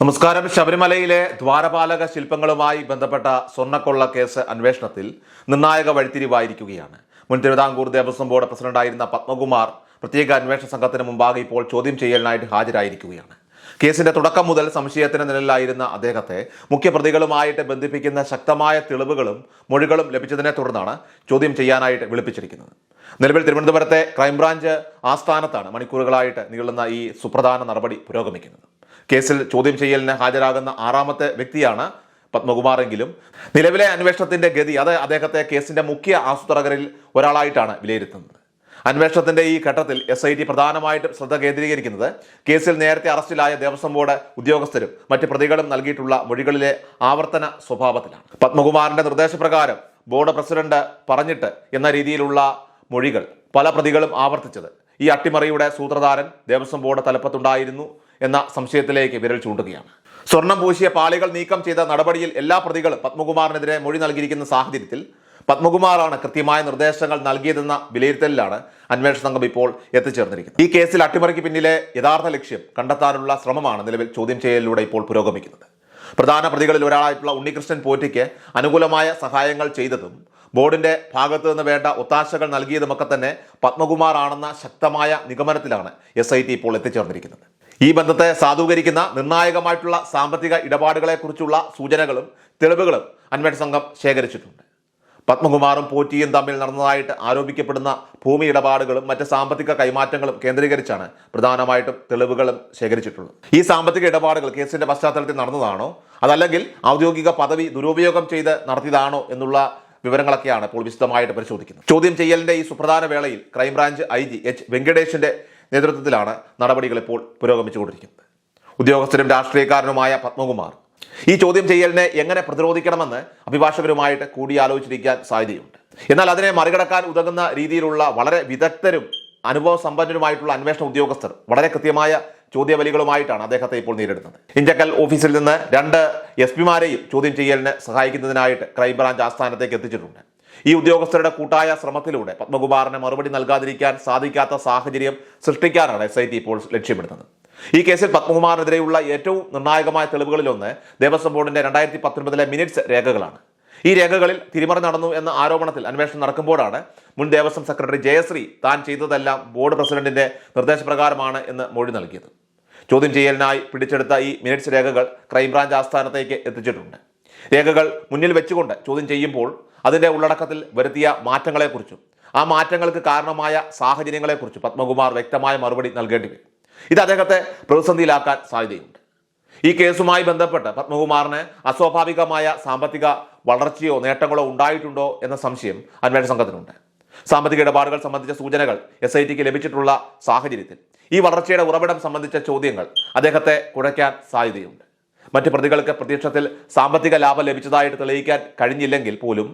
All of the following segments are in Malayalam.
നമസ്കാരം. ശബരിമലയിലെ ദ്വാരപാലക ശില്പങ്ങളുമായി ബന്ധപ്പെട്ട സ്വർണക്കൊള്ള കേസ് അന്വേഷണത്തിൽ നിർണായക വഴിത്തിരിവായിരിക്കുകയാണ്. മുൻ തിരുവിതാംകൂർ ദേവസ്വം ബോർഡ് പ്രസിഡന്റായിരുന്ന പത്മകുമാർ പ്രത്യേക അന്വേഷണ സംഘത്തിന് മുമ്പാകെ ഇപ്പോൾ ചോദ്യം ചെയ്യലിനായിട്ട് ഹാജരായിരിക്കുകയാണ്. കേസിന്റെ തുടക്കം മുതൽ സംശയത്തിന് നിലയിലായിരുന്ന അദ്ദേഹത്തെ മുഖ്യപ്രതികളുമായിട്ട് ബന്ധിപ്പിക്കുന്ന ശക്തമായ തെളിവുകളും മൊഴികളും ലഭിച്ചതിനെ തുടർന്നാണ് ചോദ്യം ചെയ്യാനായിട്ട് വിളിപ്പിച്ചിരിക്കുന്നത്. നിലവിൽ തിരുവനന്തപുരത്തെ ക്രൈംബ്രാഞ്ച് ആസ്ഥാനത്താണ് മണിക്കൂറുകളായിട്ട് നീളുന്ന ഈ സുപ്രധാന നടപടി പുരോഗമിക്കുന്നത്. കേസിൽ ചോദ്യം ചെയ്യലിന് ഹാജരാകുന്ന ആറാമത്തെ വ്യക്തിയാണ് പത്മകുമാറെങ്കിലും. നിലവിലെ അന്വേഷണത്തിന്റെ ഗതി അത് അദ്ദേഹത്തെ കേസിന്റെ മുഖ്യ ആസൂത്രകരിൽ ഒരാളായിട്ടാണ് വിലയിരുത്തുന്നത്. അന്വേഷണത്തിന്റെ ഈ ഘട്ടത്തിൽ എസ് ഐ ടി പ്രധാനമായിട്ടും ശ്രദ്ധ കേന്ദ്രീകരിക്കുന്നത് കേസിൽ നേരത്തെ അറസ്റ്റിലായ ദേവസ്വം ബോർഡ് ഉദ്യോഗസ്ഥരും മറ്റ് പ്രതികളും നൽകിയിട്ടുള്ള മൊഴികളിലെ ആവർത്തന സ്വഭാവത്തിലാണ്. പത്മകുമാറിന്റെ നിർദ്ദേശപ്രകാരം ബോർഡ് പ്രസിഡന്റ് പറഞ്ഞിട്ട് എന്ന രീതിയിലുള്ള മൊഴികൾ പല പ്രതികളും ആവർത്തിച്ചത്. ഈ അട്ടിമറിയുടെ സൂത്രധാരൻ ദേവസ്വം ബോർഡ് തലപ്പത്തുണ്ടായിരുന്നു. എന്ന സംശയത്തിലേക്ക് വിരൽ ചൂണ്ടുകയാണ്. സ്വർണം പൂശിയ പാളികൾ നീക്കം ചെയ്ത നടപടിയിൽ എല്ലാ പ്രതികളും പത്മകുമാറിനെതിരെ മൊഴി നൽകിയിരിക്കുന്ന സാഹചര്യത്തിൽ പത്മകുമാറാണ് കൃത്യമായ നിർദ്ദേശങ്ങൾ നൽകിയതെന്ന വിലയിരുത്തലിലാണ് അന്വേഷണ സംഘം ഇപ്പോൾ എത്തിച്ചേർന്നിരിക്കുന്നത്. ഈ കേസിൽ അട്ടിമറിക്ക് പിന്നിലെ യഥാർത്ഥ ലക്ഷ്യം കണ്ടെത്താനുള്ള ശ്രമമാണ് നിലവിൽ ചോദ്യം ചെയ്യലിലൂടെ ഇപ്പോൾ പുരോഗമിക്കുന്നത്. പ്രധാന പ്രതികളിൽ ഒരാളായിട്ടുള്ള ഉണ്ണികൃഷ്ണൻ പോറ്റിക്ക് അനുകൂലമായ സഹായങ്ങൾ ചെയ്തതും ബോർഡിന്റെ ഭാഗത്തു നിന്ന് വേണ്ട ഒത്താശകൾ നൽകിയതുമൊക്കെ തന്നെ പത്മകുമാർ ആണെന്ന ശക്തമായ നിഗമനത്തിലാണ് എസ് ഇപ്പോൾ എത്തിച്ചേർന്നിരിക്കുന്നത്. ഈ ബന്ധത്തെ സാധൂകരിക്കുന്ന നിർണായകമായിട്ടുള്ള സാമ്പത്തിക ഇടപാടുകളെക്കുറിച്ചുള്ള സൂചനകളും തെളിവുകളും അന്വേഷണ സംഘം ശേഖരിച്ചിട്ടുണ്ട്. പത്മകുമാറും പോറ്റിയും തമ്മിൽ നടന്നതായിട്ട് ആരോപിക്കപ്പെടുന്ന ഭൂമി ഇടപാടുകളും മറ്റ് സാമ്പത്തിക കൈമാറ്റങ്ങളും കേന്ദ്രീകരിച്ചാണ് പ്രധാനമായിട്ടും തെളിവുകളും ശേഖരിച്ചിട്ടുള്ളത്. ഈ സാമ്പത്തിക ഇടപാടുകൾ കേസിന്റെ പശ്ചാത്തലത്തിൽ നടന്നതാണോ? അതല്ലെങ്കിൽ ഔദ്യോഗിക പദവി ദുരുപയോഗം ചെയ്ത് നടത്തിയതാണോ എന്നുള്ള വിവരങ്ങളൊക്കെയാണ് ഇപ്പോൾ വിശദമായിട്ട് പരിശോധിക്കുന്നത്. ചോദ്യം ചെയ്യലിന്റെ ഈ സുപ്രധാന വേളയിൽ crime branch I G H വെങ്കടേഷിന്റെ നേതൃത്വത്തിലാണ് നടപടികൾ ഇപ്പോൾ പുരോഗമിച്ചുകൊണ്ടിരിക്കുന്നത്. ഉദ്യോഗസ്ഥരും രാഷ്ട്രീയക്കാരനുമായ പത്മകുമാർ ഈ ചോദ്യം ചെയ്യലിനെ എങ്ങനെ പ്രതിരോധിക്കണമെന്ന് അഭിഭാഷകരുമായിട്ട് കൂടിയാലോചിച്ചിരിക്കാൻ സാധ്യതയുണ്ട്. എന്നാൽ അതിനെ മറികടക്കാൻ ഉതകുന്ന രീതിയിലുള്ള വളരെ വിദഗ്ധരും അനുഭവ സമ്പന്നരുമായിട്ടുള്ള അന്വേഷണ ഉദ്യോഗസ്ഥർ വളരെ കൃത്യമായ ചോദ്യവലികളുമായിട്ടാണ് അദ്ദേഹത്തെ ഇപ്പോൾ നേരിടുന്നത്. ഇഞ്ചക്കൽ ഓഫീസിൽ നിന്ന് രണ്ട് എസ് പിമാരെയും ചോദ്യം ചെയ്യലിന് സഹായിക്കുന്നതിനായിട്ട് ക്രൈംബ്രാഞ്ച് ആസ്ഥാനത്തേക്ക് എത്തിച്ചിട്ടുണ്ട്. ഈ ഉദ്യോഗസ്ഥരുടെ കൂട്ടായ ശ്രമത്തിലൂടെ പത്മകുമാറിന് മറുപടി നൽകാതിരിക്കാൻ സാധിക്കാത്ത സാഹചര്യം സൃഷ്ടിക്കാനാണ് എസ് ഐ ടി ഇപ്പോൾ ലക്ഷ്യമിടുന്നത്. ഈ കേസിൽ പത്മകുമാറിനെതിരെയുള്ള ഏറ്റവും നിർണായകമായ തെളിവുകളിലൊന്ന് ദേവസ്വം ബോർഡിന്റെ രണ്ടായിരത്തി പത്തൊൻപതിലെ മിനിറ്റ്സ് രേഖകളാണ്. ഈ രേഖകളിൽ തിരിമറി നടന്നു എന്ന ആരോപണത്തിൽ അന്വേഷണം നടക്കുമ്പോഴാണ് മുൻ ദേവസ്വം സെക്രട്ടറി ജയശ്രീ താൻ ചെയ്തതെല്ലാം ബോർഡ് പ്രസിഡന്റിന്റെ നിർദ്ദേശപ്രകാരമാണ് എന്ന് മൊഴി നൽകിയത്. ചോദ്യം ചെയ്യലിനായി പിടിച്ചെടുത്ത ഈ മിനിറ്റ്സ് രേഖകൾ ക്രൈംബ്രാഞ്ച് ആസ്ഥാനത്തേക്ക് എത്തിച്ചിട്ടുണ്ട്. രേഖകൾ മുന്നിൽ വെച്ചുകൊണ്ട് ചോദ്യം ചെയ്യുമ്പോൾ അതിന്റെ ഉള്ളടക്കത്തിൽ വരുത്തിയ മാറ്റങ്ങളെക്കുറിച്ചും ആ മാറ്റങ്ങൾക്ക് കാരണമായ സാഹചര്യങ്ങളെക്കുറിച്ചും പത്മകുമാർ വ്യക്തമായ മറുപടി നൽകേണ്ടി വരും. ഇത് അദ്ദേഹത്തെ പ്രതിസന്ധിയിലാക്കാൻ സാധ്യതയുണ്ട്. ഈ കേസുമായി ബന്ധപ്പെട്ട് പത്മകുമാറിന് അസ്വാഭാവികമായ സാമ്പത്തിക വളർച്ചയോ നേട്ടങ്ങളോ ഉണ്ടായിട്ടുണ്ടോ എന്ന സംശയം അന്വേഷണ സംഘത്തിനുണ്ട്. സാമ്പത്തിക ഇടപാടുകൾ സംബന്ധിച്ച സൂചനകൾ എസ് ഐ ടിക്ക് ലഭിച്ചിട്ടുള്ള സാഹചര്യത്തിൽ ഈ വളർച്ചയുടെ ഉറവിടം സംബന്ധിച്ച ചോദ്യങ്ങൾ അദ്ദേഹത്തെ കുഴയ്ക്കാൻ സാധ്യതയുണ്ട്. മറ്റ് പ്രതികൾക്ക് പ്രത്യക്ഷത്തിൽ സാമ്പത്തിക ലാഭം ലഭിച്ചതായിട്ട് തെളിയിക്കാൻ കഴിഞ്ഞില്ലെങ്കിൽ പോലും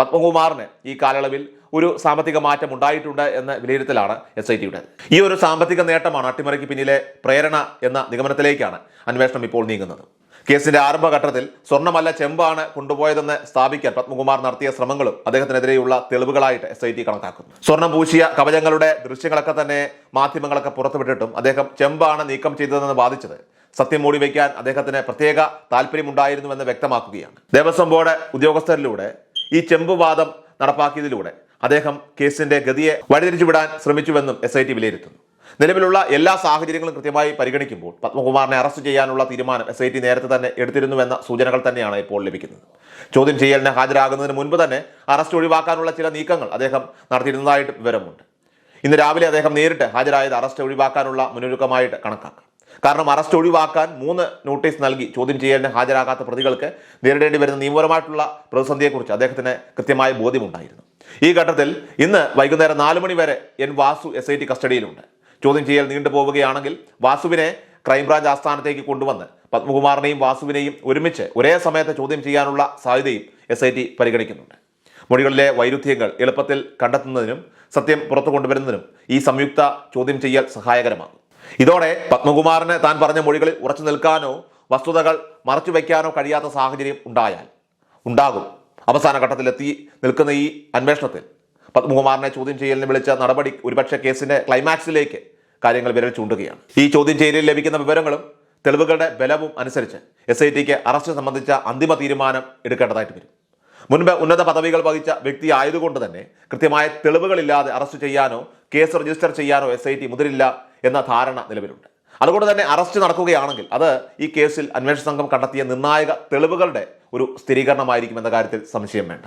പത്മകുമാറിന് ഈ കാലയളവിൽ ഒരു സാമ്പത്തിക മാറ്റം ഉണ്ടായിട്ടുണ്ട് എന്ന വിലയിരുത്തലാണ് എസ് ഐ ടിയുടെ ഈ ഒരു സാമ്പത്തിക നേട്ടമാണ് അട്ടിമറിക്ക് പിന്നിലെ പ്രേരണ എന്ന നിഗമനത്തിലേക്കാണ് അന്വേഷണം ഇപ്പോൾ നീങ്ങുന്നത്. കേസിന്റെ ആരംഭഘട്ടത്തിൽ സ്വർണമല്ല ചെമ്പാണ് കൊണ്ടുപോയതെന്ന് സ്ഥാപിക്കാൻ പത്മകുമാർ നടത്തിയ ശ്രമങ്ങളും അദ്ദേഹത്തിനെതിരെയുള്ള തെളിവുകളായിട്ട് എസ് ഐ ടി കണക്കാക്കുന്നു. സ്വർണം പൂശിയ കവചങ്ങളുടെ ദൃശ്യങ്ങളൊക്കെ തന്നെ മാധ്യമങ്ങളൊക്കെ പുറത്തുവിട്ടിട്ടും അദ്ദേഹം ചെമ്പാണ് നീക്കം ചെയ്തതെന്ന് വാദിച്ചത് സത്യം മൂടി വയ്ക്കാൻ അദ്ദേഹത്തിന് പ്രത്യേക താല്പര്യമുണ്ടായിരുന്നുവെന്ന് വ്യക്തമാക്കുകയാണ്. ദേവസ്വം ബോർഡ് ഉദ്യോഗസ്ഥരിലൂടെ ഈ ചെമ്പുവാദം നടപ്പാക്കിയതിലൂടെ അദ്ദേഹം കേസിന്റെ ഗതിയെ വഴിതിരിച്ചുവിടാൻ ശ്രമിച്ചുവെന്നും എസ് ഐ ടി വിലയിരുത്തുന്നു. നിലവിലുള്ള എല്ലാ സാഹചര്യങ്ങളും കൃത്യമായി പരിഗണിക്കുമ്പോൾ പത്മകുമാറിനെ അറസ്റ്റ് ചെയ്യാനുള്ള തീരുമാനം എസ് ഐ ടി നേരത്തെ തന്നെ എടുത്തിരുന്നുവെന്ന സൂചനകൾ തന്നെയാണ് ഇപ്പോൾ ലഭിക്കുന്നത്. ചോദ്യം ചെയ്യലിന് ഹാജരാകുന്നതിന് മുൻപ് തന്നെ അറസ്റ്റ് ഒഴിവാക്കാനുള്ള ചില നീക്കങ്ങൾ അദ്ദേഹം നടത്തിയിരുന്നതായിട്ട് വിവരമുണ്ട്. ഇന്ന് രാവിലെ അദ്ദേഹം നേരിട്ട് ഹാജരായത് അറസ്റ്റ് ഒഴിവാക്കാനുള്ള മുന്നൊരുക്കമായിട്ട് കണക്കാക്കാം. കാരണം അറസ്റ്റ് ഒഴിവാക്കാൻ മൂന്ന് നോട്ടീസ് നൽകി. ചോദ്യം ചെയ്യലിന് ഹാജരാകാത്ത പ്രതികൾക്ക് നേരിടേണ്ടി വരുന്ന നിയമപരമായിട്ടുള്ള പ്രതിസന്ധിയെക്കുറിച്ച് അദ്ദേഹത്തിന് കൃത്യമായ ബോധ്യമുണ്ടായിരുന്നു. ഈ ഘട്ടത്തിൽ ഇന്ന് വൈകുന്നേരം നാല് മണി വരെ N Vasu S I T കസ്റ്റഡിയിലുണ്ട്. ചോദ്യം ചെയ്യൽ നീണ്ടുപോവുകയാണെങ്കിൽ വാസുവിനെ ക്രൈംബ്രാഞ്ച് ആസ്ഥാനത്തേക്ക് കൊണ്ടുവന്ന് പത്മകുമാറിനെയും വാസുവിനെയും ഒരുമിച്ച് ഒരേ സമയത്ത് ചോദ്യം ചെയ്യാനുള്ള സാധ്യതയും എസ് ഐ ടി പരിഗണിക്കുന്നുണ്ട്. മൊഴികളിലെ വൈരുദ്ധ്യങ്ങൾ എളുപ്പത്തിൽ കണ്ടെത്തുന്നതിനും സത്യം പുറത്തു കൊണ്ടുവരുന്നതിനും ഈ സംയുക്ത ചോദ്യം ചെയ്യൽ സഹായകരമാകും. ഇതോടെ പത്മകുമാറിന് താൻ പറഞ്ഞ മൊഴികളിൽ ഉറച്ചു നിൽക്കാനോ വസ്തുതകൾ മറച്ചു വയ്ക്കാനോ കഴിയാത്ത സാഹചര്യം ഉണ്ടായാൽ ഉണ്ടാകും. അവസാന ഘട്ടത്തിലെത്തി നിൽക്കുന്ന ഈ അന്വേഷണത്തിൽ പത്മകുമാറിനെ ചോദ്യം ചെയ്യലിന് വിളിച്ച നടപടി ഒരുപക്ഷെ കേസിന്റെ ക്ലൈമാക്സിലേക്ക് കാര്യങ്ങൾ വിരൽ ചൂണ്ടുകയാണ്. ഈ ചോദ്യം ചെയ്യലിൽ ലഭിക്കുന്ന വിവരങ്ങളും തെളിവുകളുടെ ബലവും അനുസരിച്ച് എസ് ഐ ടിക്ക് അറസ്റ്റ് സംബന്ധിച്ച അന്തിമ തീരുമാനം എടുക്കേണ്ടതായിട്ട് വരും. മുൻപ് ഉന്നത പദവികൾ വഹിച്ച വ്യക്തി ആയതുകൊണ്ട് തന്നെ കൃത്യമായ തെളിവുകളില്ലാതെ അറസ്റ്റ് ചെയ്യാനോ കേസ് രജിസ്റ്റർ ചെയ്യാനോ എസ് ഐ ടി മുതിരില്ല എന്ന ധാരണ നിലവിലുണ്ട്. അതുകൊണ്ട് തന്നെ അറസ്റ്റ് നടക്കുകയാണെങ്കിൽ അത് ഈ കേസിൽ അന്വേഷണ സംഘം കണ്ടെത്തിയ നിർണായക തെളിവുകളുടെ ഒരു സ്ഥിരീകരണമായിരിക്കും എന്ന കാര്യത്തിൽ സംശയം വേണ്ട.